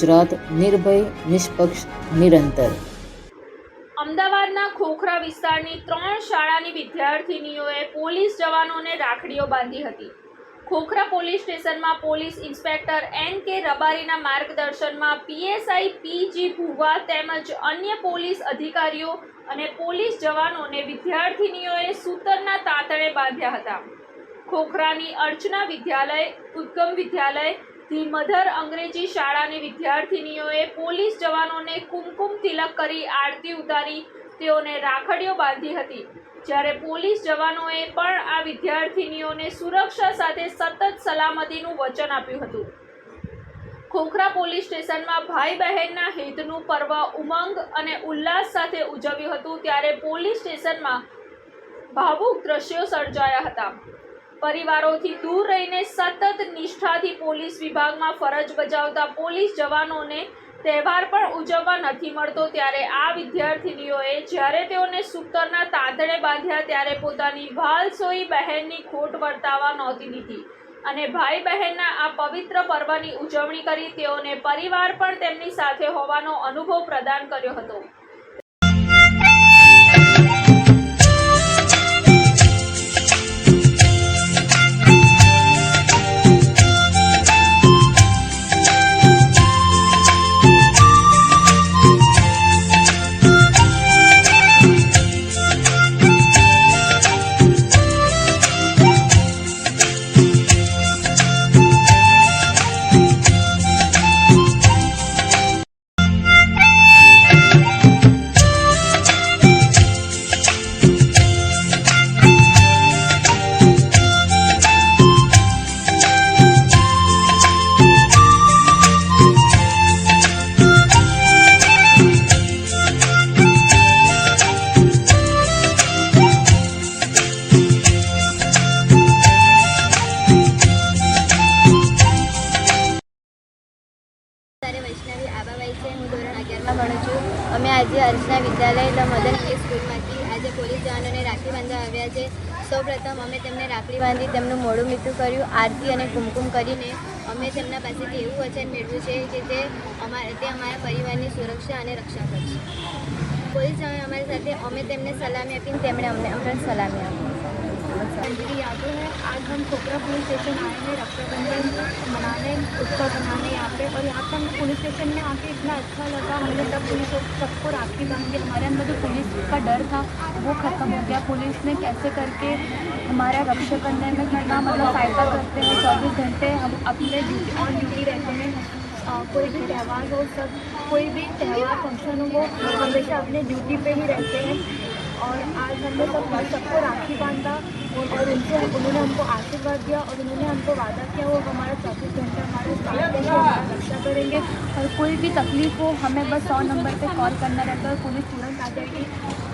ગુજરાત, નિર્ભય, નિષ્પક્ષ, નિરંતર. અમદાવાદના ખોખરા વિસ્તારની ત્રણ શાળાની વિદ્યાર્થીનીઓએ પોલીસ જવાનોને રાખડીઓ બાંધી હતી. ખોખરા પોલીસ સ્ટેશનમાં પોલીસ ઇન્સ્પેક્ટર એન કે રબારીના માર્ગદર્શનમાં પીએસઆઈ પીજી ભુવા તેમજ અન્ય પોલીસ અધિકારીઓ અને પોલીસ જવાનોને વિદ્યાર્થીનીઓએ સૂતરના તાંતણે બાંધ્યા હતા. ખોખરાની અર્ચના વિદ્યાલય, ઉદ્ગમ વિદ્યાલય ધી મધર અંગ્રેજી શાળાની વિદ્યાર્થિનીઓએ પોલીસ જવાનોને કુમકુમ તિલક કરી આરતી ઉતારી, તેઓને રાખડીઓ બાંધી હતી. જ્યારે પોલીસ જવાનોએ પણ આ વિદ્યાર્થિનીઓને સુરક્ષા સાથે સતત સલામતીનું વચન આપ્યું હતું. ખોખરા પોલીસ સ્ટેશનમાં ભાઈ બહેનના હિતનું પર્વ ઉમંગ અને ઉલ્લાસ સાથે ઉજવ્યું હતું, ત્યારે પોલીસ સ્ટેશનમાં ભાવુક દ્રશ્યો સર્જાયા હતા. પરિવારોથી દૂર રહીને સતત નિષ્ઠાથી પોલીસ વિભાગમાં ફરજ બજાવતા પોલીસ જવાનોને તહેવાર પણ ઉજવવા નથી મળતો ત્યારે આ વિદ્યાર્થિનીઓએ જ્યારે તેઓને સૂતરના તાંતણે બાંધ્યા ત્યારે પોતાની વાલસોઈ બહેનની ખોટ વર્તાવા નહોતી દીધી. અને ભાઈ બહેનના આ પવિત્ર પર્વની ઉજવણી કરી તેઓને પરિવાર પણ તેમની સાથે હોવાનો અનુભવ પ્રદાન કર્યો હતો. આબાબાઈ છે, હું ધોરણ અગિયારમાં ભણું છું. અમે આજે અર્ચના વિદ્યાલય મદન કે સ્કૂલમાંથી આજે પોલીસ જવાનોને રાખડી બાંધવા આવ્યા છે. સૌપ્રથમ અમે તેમને રાખડી બાંધી તેમનું મોડું મીઠું કર્યું, આરતી અને કુમકુમ કરીને અમે તેમના પાસેથી એવું વચન મેળવ્યું છે કે તે અમારા તે અમારા પરિવારની સુરક્ષા અને રક્ષા કરશે. પોલીસ જવાન અમારી સાથે અમે તેમને સલામી આપીને તેમણે અમને અમને સલામી આપી. अंजलि यादव है। आज हम खोखरा पुलिस स्टेशन आए हैं रक्षाबंधन मनाने, उत्सव मनाने यहाँ पे। और यहाँ पे हमें पुलिस स्टेशन में आके इतना अच्छा लगा। हमने सब पुलिस सबको राखी बांधी। हमारे अंदर जो पुलिस का डर था, वो ख़त्म हो गया। पुलिस ने कैसे करके हमारा रक्षा करने में कितना मतलब सहायता करते हैं? चौबीस घंटे हम अपने ड्यूटी ऑन ड्यूटी रहते हैं। कोई भी त्यौहार हो, सब कोई भी त्यौहार फ़ंक्शन हो, वो हमेशा अपने ड्यूटी पे ही रहते हैं। और हमने सब सबको राखी बांधा और और उनसे उन्होंने हमको आशीर्वाद दिया और उन्होंने हमको वादा किया वो हमारा चौबीस घंटे हमारे साथ रहेंगे हमारा रक्षा करेंगे और कोई भी तकलीफ हो हमें बस सौ नंबर पे कॉल करना रहता है और पुलिस तुरंत आ जाएगी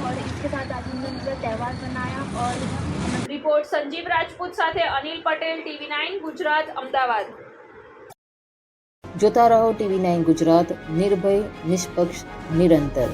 और इसके साथ आज हमने मतलब त्यौहार बनाया और રિપોર્ટ સંજીવ રાજપૂત સાથે અનિલ પટેલ ટીવી નાઇન ગુજરાત અમદાવાદ જોતા રહો ટીવી નાઇન ગુજરાત નિર્ભય નિષ્પક્ષ નિરંતર